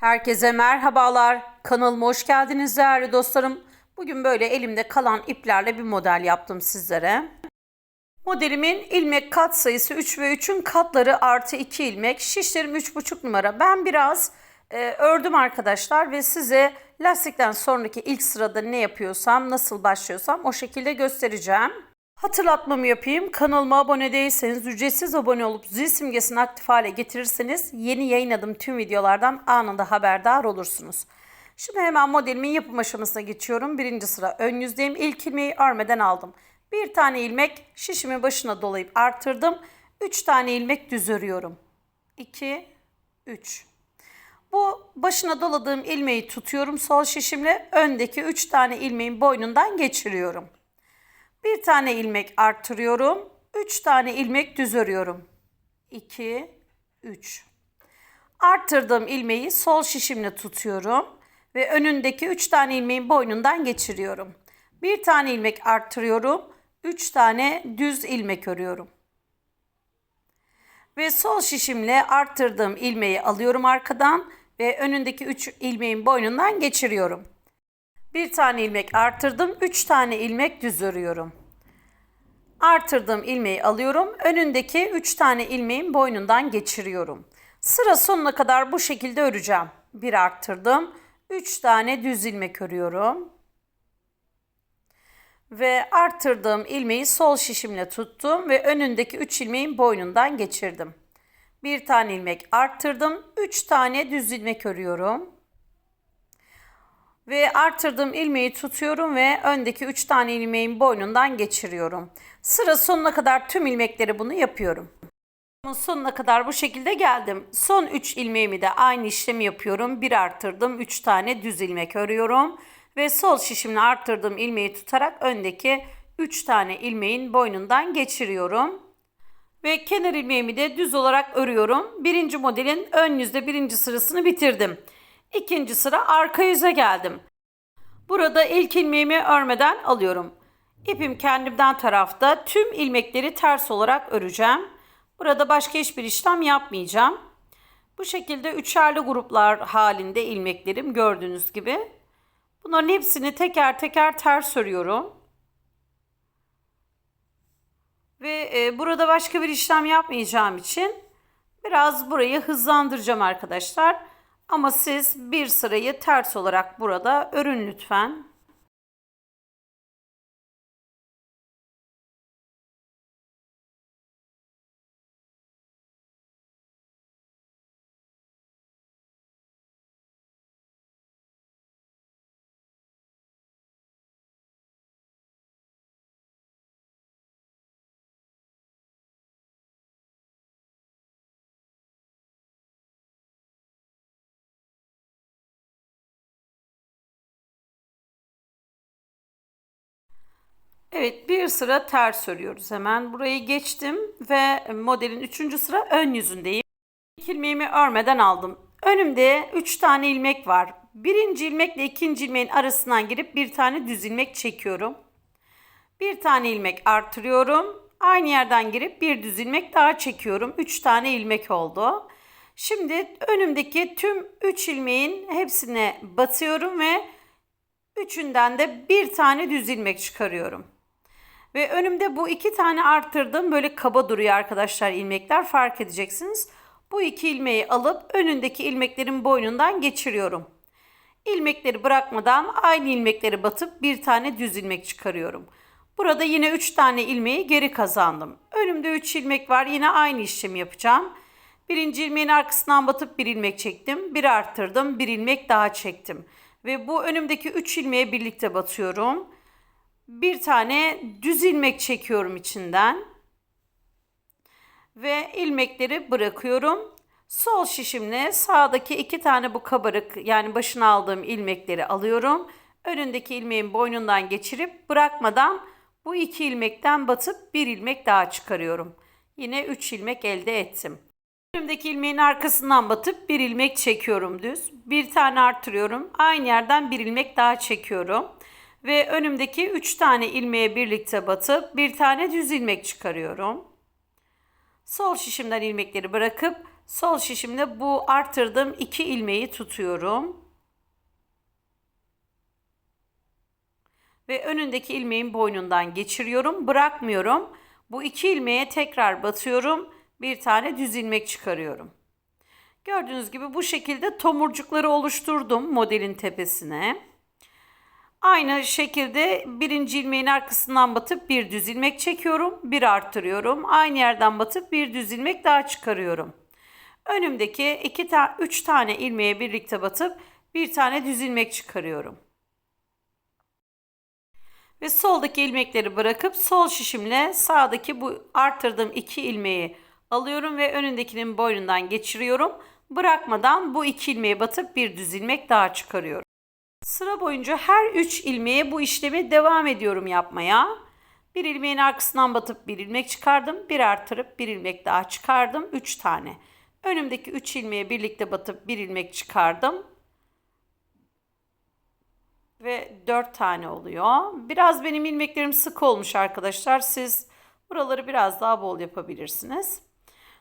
Herkese merhabalar. Kanalıma hoş geldiniz değerli dostlarım. Bugün böyle elimde kalan iplerle bir model yaptım sizlere. Modelimin ilmek kat sayısı 3 ve 3'ün katları artı 2 ilmek. Şişlerim 3,5 numara. Ben biraz e, ördüm arkadaşlar ve size lastikten sonraki ilk sırada ne yapıyorsam, nasıl başlıyorsam o şekilde göstereceğim. Hatırlatmamı yapayım. Kanalıma abone değilseniz ücretsiz abone olup zil simgesini aktif hale getirirseniz yeni yayınladığım tüm videolardan anında haberdar olursunuz. Şimdi hemen modelimin yapım aşamasına geçiyorum. Birinci sıra ön yüzdeyim. İlk ilmeği örmeden aldım. Bir tane ilmek şişimin başına dolayıp artırdım. Üç tane ilmek düz örüyorum. 2, 3. Bu başına doladığım ilmeği tutuyorum sol şişimle. Öndeki 3 tane ilmeğin boynundan geçiriyorum. Bir tane ilmek artırıyorum. 3 tane ilmek düz örüyorum. 2, 3. Arttırdığım ilmeği sol şişimle tutuyorum ve önündeki 3 tane ilmeğin boynundan geçiriyorum. Bir tane ilmek arttırıyorum. 3 tane düz ilmek örüyorum. Ve sol şişimle arttırdığım ilmeği alıyorum arkadan ve önündeki 3 ilmeğin boynundan geçiriyorum. Bir tane ilmek arttırdım. 3 tane ilmek düz örüyorum. Artırdığım ilmeği alıyorum. Önündeki 3 tane ilmeğin boynundan geçiriyorum. Sıra sonuna kadar bu şekilde öreceğim. Bir arttırdım. 3 tane düz ilmek örüyorum. Ve arttırdığım ilmeği sol şişimle tuttum ve önündeki 3 ilmeğin boynundan geçirdim. Bir tane ilmek arttırdım. 3 tane düz ilmek örüyorum. Ve artırdığım ilmeği tutuyorum ve öndeki 3 tane ilmeğin boynundan geçiriyorum. Sıra sonuna kadar tüm ilmekleri bunu yapıyorum. Sonuna kadar bu şekilde geldim. Son 3 ilmeğimi de aynı işlemi yapıyorum. Bir arttırdım. 3 tane düz ilmek örüyorum. Ve sol şişimle arttırdığım ilmeği tutarak öndeki 3 tane ilmeğin boynundan geçiriyorum. Ve kenar ilmeğimi de düz olarak örüyorum. Birinci modelin ön yüzde birinci sırasını bitirdim. İkinci sıra arka yüze geldim. Burada ilk ilmeğimi örmeden alıyorum. İpim kendimden tarafta tüm ilmekleri ters olarak öreceğim. Burada başka hiçbir işlem yapmayacağım. Bu şekilde üçerli gruplar halinde ilmeklerim gördüğünüz gibi. Bunların hepsini teker teker ters örüyorum. Ve e, burada başka bir işlem yapmayacağım için biraz burayı hızlandıracağım arkadaşlar. Ama siz bir sırayı ters olarak burada örün lütfen. Evet bir sıra ters örüyoruz hemen. Burayı geçtim ve modelin üçüncü sıra ön yüzündeyim. İlk ilmeğimi örmeden aldım. Önümde 3 tane ilmek var. Birinci ilmekle ikinci ilmeğin arasından girip bir tane düz ilmek çekiyorum. Bir tane ilmek artırıyorum. Aynı yerden girip bir düz ilmek daha çekiyorum. 3 tane ilmek oldu. Şimdi önümdeki tüm 3 ilmeğin hepsine batıyorum ve üçünden de bir tane düz ilmek çıkarıyorum. Ve önümde bu iki tane arttırdım. Böyle kaba duruyor arkadaşlar ilmekler fark edeceksiniz. Bu iki ilmeği alıp önündeki ilmeklerin boynundan geçiriyorum. İlmekleri bırakmadan aynı ilmekleri batıp bir tane düz ilmek çıkarıyorum. Burada yine 3 tane ilmeği geri kazandım. Önümde 3 ilmek var. Yine aynı işlemi yapacağım. Birinci ilmeğin arkasından batıp bir ilmek çektim. Bir arttırdım. Bir ilmek daha çektim. Ve bu önümdeki 3 ilmeğe birlikte batıyorum. Bir tane düz ilmek çekiyorum içinden. Ve ilmekleri bırakıyorum. Sol şişimle sağdaki iki tane bu kabarık yani başına aldığım ilmekleri alıyorum. Önündeki ilmeğin boynundan geçirip bırakmadan bu iki ilmekten batıp bir ilmek daha çıkarıyorum. Yine üç ilmek elde ettim. Önümdeki ilmeğin arkasından batıp bir ilmek çekiyorum düz. Bir tane artırıyorum. Aynı yerden bir ilmek daha çekiyorum. Ve önümdeki 3 tane ilmeğe birlikte batıp bir tane düz ilmek çıkarıyorum. Sol şişimden ilmekleri bırakıp Sol şişimde bu artırdığım iki ilmeği tutuyorum. Ve önündeki ilmeğin boynundan geçiriyorum. Bırakmıyorum. Bu iki ilmeğe tekrar batıyorum. Bir tane düz ilmek çıkarıyorum. Gördüğünüz gibi bu şekilde tomurcukları oluşturdum modelin tepesine. Aynı şekilde birinci ilmeğin arkasından batıp bir düz ilmek çekiyorum. Bir arttırıyorum. Aynı yerden batıp bir düz ilmek daha çıkarıyorum. Önümdeki iki ta üç tane ilmeğe birlikte batıp bir tane düz ilmek çıkarıyorum. Ve soldaki ilmekleri bırakıp sol şişimle sağdaki bu arttırdığım iki ilmeği alıyorum ve önündekinin boynundan geçiriyorum. Bırakmadan bu iki ilmeğe batıp bir düz ilmek daha çıkarıyorum. Sıra boyunca her üç ilmeğe bu işlemi devam ediyorum yapmaya. Bir ilmeğin arkasından batıp bir ilmek çıkardım. Bir artırıp bir ilmek daha çıkardım. Üç tane. Önümdeki üç ilmeğe birlikte batıp bir ilmek çıkardım. Ve dört tane oluyor. Biraz benim ilmeklerim sık olmuş arkadaşlar. Siz buraları biraz daha bol yapabilirsiniz.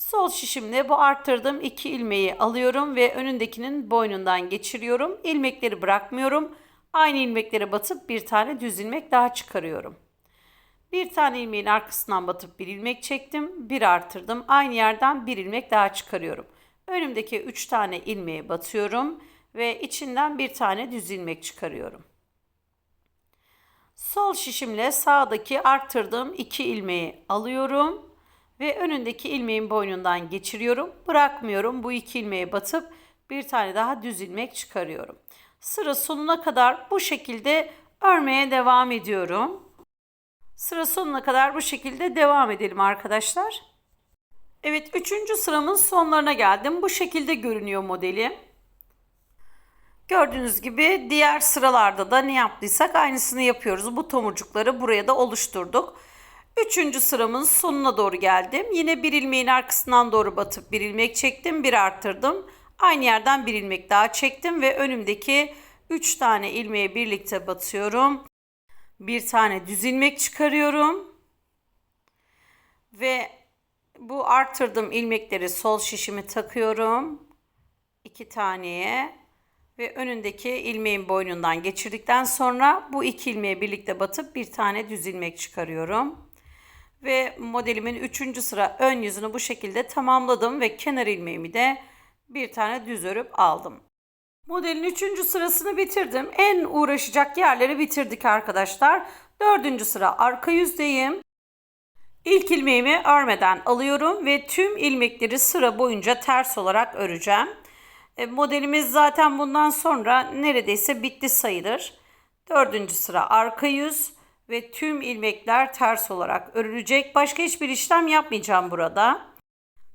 Sol şişimle bu arttırdığım iki ilmeği alıyorum ve önündekinin boynundan geçiriyorum. İlmekleri bırakmıyorum. Aynı ilmeklere batıp bir tane düz ilmek daha çıkarıyorum. Bir tane ilmeğin arkasından batıp bir ilmek çektim. Bir artırdım. Aynı yerden bir ilmek daha çıkarıyorum. Önümdeki üç tane ilmeğe batıyorum ve içinden bir tane düz ilmek çıkarıyorum. Sol şişimle sağdaki arttırdığım iki ilmeği alıyorum ve önündeki ilmeğin boynundan geçiriyorum. Bırakmıyorum. Bu iki ilmeğe batıp bir tane daha düz ilmek çıkarıyorum. Sıra sonuna kadar bu şekilde örmeye devam ediyorum. Sıra sonuna kadar bu şekilde devam edelim arkadaşlar. Evet üçüncü sıramın sonlarına geldim. Bu şekilde görünüyor modeli. Gördüğünüz gibi diğer sıralarda da ne yaptıysak aynısını yapıyoruz. Bu tomurcukları buraya da oluşturduk. Üçüncü sıramın sonuna doğru geldim. Yine bir ilmeğin arkasından doğru batıp bir ilmek çektim. Bir arttırdım. Aynı yerden bir ilmek daha çektim ve önümdeki üç tane ilmeği birlikte batıyorum. Bir tane düz ilmek çıkarıyorum. Ve bu arttırdığım ilmekleri sol şişimi takıyorum. iki taneye ve önündeki ilmeğin boynundan geçirdikten sonra bu iki ilmeği birlikte batıp bir tane düz ilmek çıkarıyorum. Ve modelimin üçüncü sıra ön yüzünü bu şekilde tamamladım ve kenar ilmeğimi de bir tane düz örüp aldım. Modelin üçüncü sırasını bitirdim. En uğraşacak yerleri bitirdik arkadaşlar. Dördüncü sıra arka yüzdeyim. İlk ilmeğimi örmeden alıyorum ve tüm ilmekleri sıra boyunca ters olarak öreceğim. E, modelimiz zaten bundan sonra neredeyse bitti sayılır. Dördüncü sıra arka yüz ve tüm ilmekler ters olarak örülecek. Başka hiçbir işlem yapmayacağım burada.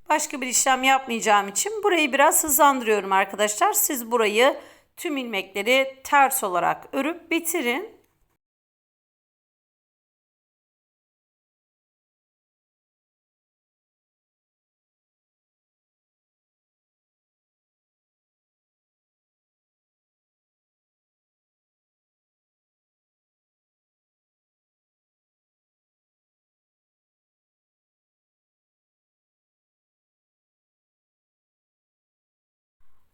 Başka bir işlem yapmayacağım için burayı biraz hızlandırıyorum arkadaşlar. Siz burayı tüm ilmekleri ters olarak örüp bitirin.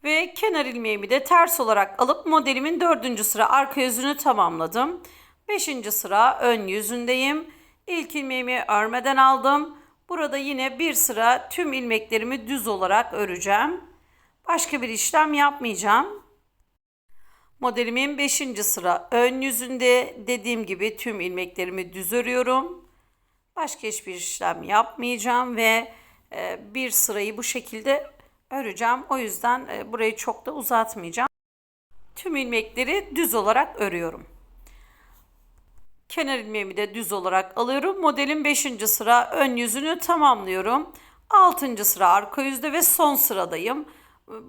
Ve kenar ilmeğimi de ters olarak alıp modelimin dördüncü sıra arka yüzünü tamamladım. Beşinci sıra ön yüzündeyim. İlk ilmeğimi örmeden aldım. Burada yine bir sıra tüm ilmeklerimi düz olarak öreceğim. Başka bir işlem yapmayacağım. Modelimin 5. sıra ön yüzünde dediğim gibi tüm ilmeklerimi düz örüyorum. Başka hiçbir işlem yapmayacağım ve e, bir sırayı bu şekilde öreceğim. O yüzden e, burayı çok da uzatmayacağım. Tüm ilmekleri düz olarak örüyorum. Kenar ilmeğimi de düz olarak alıyorum. Modelin 5. sıra ön yüzünü tamamlıyorum. 6. sıra arka yüzde ve son sıradayım.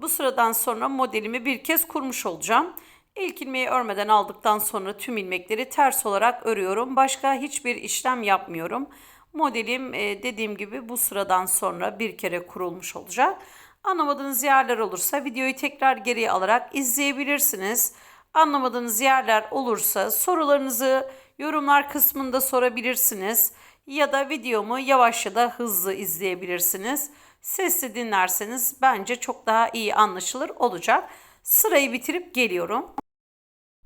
Bu sıradan sonra modelimi bir kez kurmuş olacağım. İlk ilmeği örmeden aldıktan sonra tüm ilmekleri ters olarak örüyorum. Başka hiçbir işlem yapmıyorum. Modelim e, dediğim gibi bu sıradan sonra bir kere kurulmuş olacak. Anlamadığınız yerler olursa videoyu tekrar geriye alarak izleyebilirsiniz. Anlamadığınız yerler olursa sorularınızı yorumlar kısmında sorabilirsiniz ya da videomu yavaş ya da hızlı izleyebilirsiniz. sesli dinlerseniz bence çok daha iyi anlaşılır olacak. Sırayı bitirip geliyorum.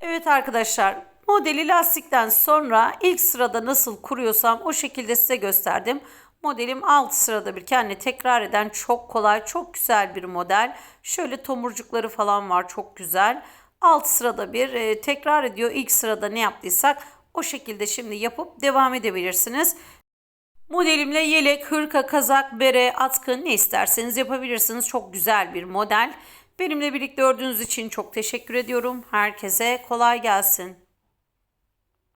Evet arkadaşlar modeli lastikten sonra ilk sırada nasıl kuruyorsam o şekilde size gösterdim. Modelim alt sırada bir kendini tekrar eden çok kolay çok güzel bir model. Şöyle tomurcukları falan var çok güzel. Alt sırada bir e, tekrar ediyor ilk sırada ne yaptıysak o şekilde şimdi yapıp devam edebilirsiniz. Modelimle yelek, hırka, kazak, bere, atkı ne isterseniz yapabilirsiniz. Çok güzel bir model. Benimle birlikte gördüğünüz için çok teşekkür ediyorum. Herkese kolay gelsin.